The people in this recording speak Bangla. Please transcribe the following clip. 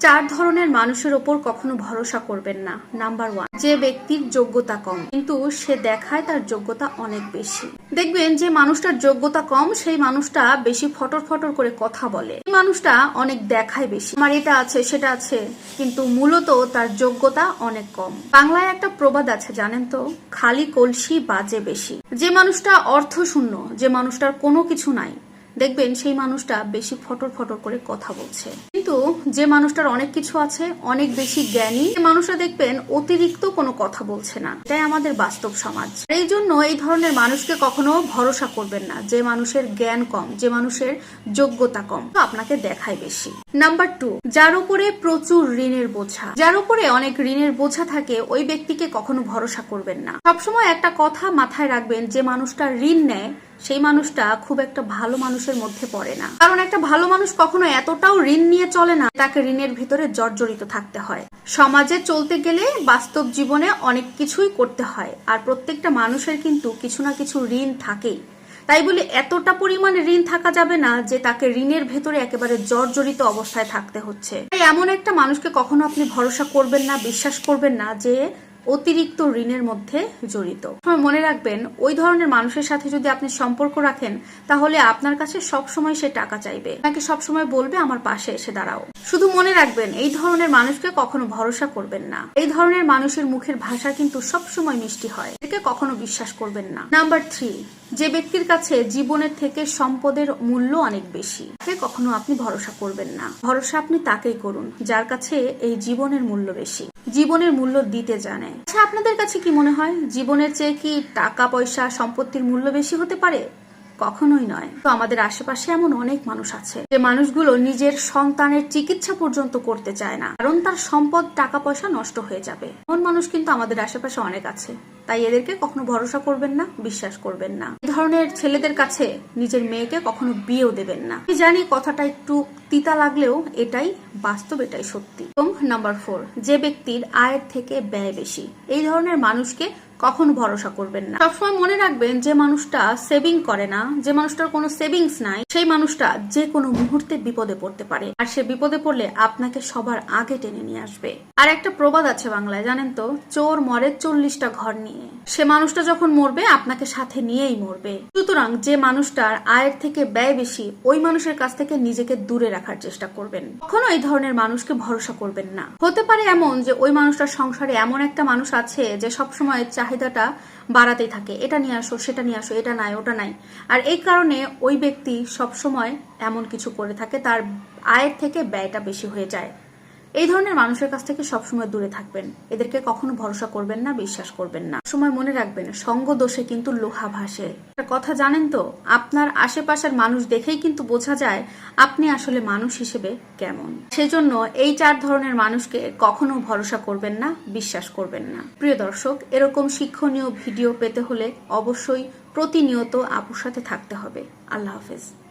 চার ধরনের মানুষের ওপর কখনো ভরসা করবেন না। নাম্বার ওয়ান, যে ব্যক্তির যোগ্যতা কম, কিন্তু সে দেখায় তার যোগ্যতা অনেক বেশি। দেখবেন যে মানুষটার যোগ্যতা কম, সেই মানুষটা বেশি ফটর ফটর করে কথা বলে। এই মানুষটা অনেক দেখায় বেশি। আমার এটা আছে, সেটা আছে, কিন্তু মূলত তার যোগ্যতা অনেক কম। বাংলায় একটা প্রবাদ আছে, জানেন তো? খালি কলসি বাজে বেশি। যে মানুষটা অর্থ শূন্য যে মানুষটার কোনো কিছু নাই, দেখবেন সেই মানুষটা বেশি ফটর ফটর করে কথা বলছে। কিন্তু যে মানুষটার অনেক কিছু আছে, অনেক বেশি জ্ঞানী, সে মানুষটা দেখবেন অতিরিক্ত কোনো কথা বলছে না। এটাই আমাদের বাস্তব সমাজ। এই জন্য এই ধরনের মানুষকে কখনো ভরসা করবেন না, যে মানুষের জ্ঞান কম, যে মানুষের যোগ্যতা কম। আপনাকে দেখায় বেশি। নাম্বার টু, যার উপরে প্রচুর ঋণের বোঝা। যার উপরে অনেক ঋণের বোঝা থাকে, ওই ব্যক্তিকে কখনো ভরসা করবেন না। সবসময় একটা কথা মাথায় রাখবেন, যে মানুষটা ঋণ নেয় সেই মানুষটা খুব একটা ভালো মানুষের মধ্যে পড়ে না। কারণ একটা ভালো মানুষ কখনো এতটাও ঋণ নিয়ে চলে না, তাকে ঋণের ভিতরে জর্জরিত থাকতে হয়। সমাজে চলতে গেলে বাস্তব জীবনে অনেক কিছুই করতে হয়, আর প্রত্যেকটা মানুষের কিন্তু কিছু না কিছু ঋণ থাকেই। তাই বলে এতটা পরিমাণে ঋণ থাকা যাবে না যে তাকে ঋণের ভেতরে একেবারে জর্জরিত অবস্থায় থাকতে হচ্ছে। এমন একটা মানুষকে কখনো আপনি ভরসা করবেন না, বিশ্বাস করবেন না যে অতিরিক্ত ঋণের মধ্যে জড়িত। মনে রাখবেন, ওই ধরনের মানুষের সাথে যদি আপনি সম্পর্ক রাখেন, তাহলে আপনার কাছে সব সময় সে টাকা চাইবে। আপনাকে সব সময় বলবে, আমার পাশে এসে দাঁড়াও। শুধু মনে রাখবেন, এই ধরনের মানুষকে কখনো ভরসা করবেন না। এই ধরনের মানুষের মুখের ভাষা কিন্তু সব সময় মিষ্টি হয়। একে কখনো বিশ্বাস করবেন না। নাম্বার থ্রি, যে ব্যক্তির কাছে জীবনের থেকে সম্পদের মূল্য অনেক বেশি, তাকে কখনো আপনি ভরসা করবেন না। ভরসা আপনি তাকেই করুন, যার কাছে এই জীবনের মূল্য বেশি। জীবনের মূল্য দিতে জানে। আচ্ছা আপনাদের কাছে কি মনে হয়? জীবনের চেয়ে কি টাকা, পয়সা, সম্পত্তির মূল্য বেশি হতে পারে? কখনোই নয়। তো আমাদের আশেপাশে এমন অনেক মানুষ আছে, যে মানুষগুলো নিজের সন্তানের চিকিৎসা পর্যন্ত করতে চায় না, কারণ তার সম্পদ, টাকা, পয়সা নষ্ট হয়ে যাবে। এমন মানুষ কিন্তু আমাদের আশেপাশে অনেক আছে। তাই এদেরকে কখনো ভরসা করবেন না, বিশ্বাস করবেন না। এই ধরনের ছেলেদের কাছে নিজের মেয়েকে কখনো বিয়েও দেবেন না। আমি জানি কথাটা একটু তিতা লাগলেও এটাই বাস্তব, এটাই সত্যি। এবং নাম্বার ফোর, যে ব্যক্তির আয়ের থেকে ব্যয় বেশি, এই ধরনের মানুষকে কখনো ভরসা করবেন না। সবসময় মনে রাখবেন যে মানুষটা সেভিং করে না, যে মানুষটার কোনো সেভিংস নাই, সেই মানুষটা যে কোনো মুহূর্তে বিপদে পড়তে পারে। আর সে বিপদে পড়লে আপনাকে সবার আগে টেনে নিয়ে আসবে। আর একটা প্রবাদ আছে বাংলায়, জানেন তো? চোর মরে চল্লিশটা ঘর নিয়ে। সে মানুষটা যখন মরবে, আপনাকে সাথে নিয়েই মরবে। সুতরাং যে মানুষটার আয়ের থেকে ব্যয় বেশি, ওই মানুষের কাছ থেকে নিজেকে দূরে রাখার চেষ্টা করবেন। কখনো এই ধরনের মানুষকে ভরসা করবেন না। হতে পারে এমন যে, ওই মানুষটার সংসারে এমন একটা মানুষ আছে যে, সবসময় চাহিদাটা বাড়াতেই থাকে। এটা নিয়ে আসো, সেটা নিয়ে আসো, এটা নাই, ওটা নাই। আর এই কারণে ওই ব্যক্তি সবসময় এমন কিছু করে থাকে, তার আয়ের থেকে ব্যয়টা বেশি হয়ে যায়। এই ধরনের মানুষের কাছ থেকে সবসময় দূরে থাকবেন। এদেরকে কখনো ভরসা করবেন না, বিশ্বাস করবেন না। সময় মনে রাখবেন সঙ্গ দোষে কিন্তু লোহা ভাসে। কথা জানেন তো, আপনার আশেপাশের মানুষ দেখেই কিন্তু বোঝা যায় আপনি আসলে মানুষ হিসেবে কেমন। সেজন্য এই চার ধরনের মানুষকে কখনো ভরসা করবেন না, বিশ্বাস করবেন না। প্রিয় দর্শক, এরকম শিক্ষণীয় ভিডিও পেতে হলে অবশ্যই প্রতিনিয়ত আপুর সাথে থাকতে হবে। আল্লাহ হাফেজ।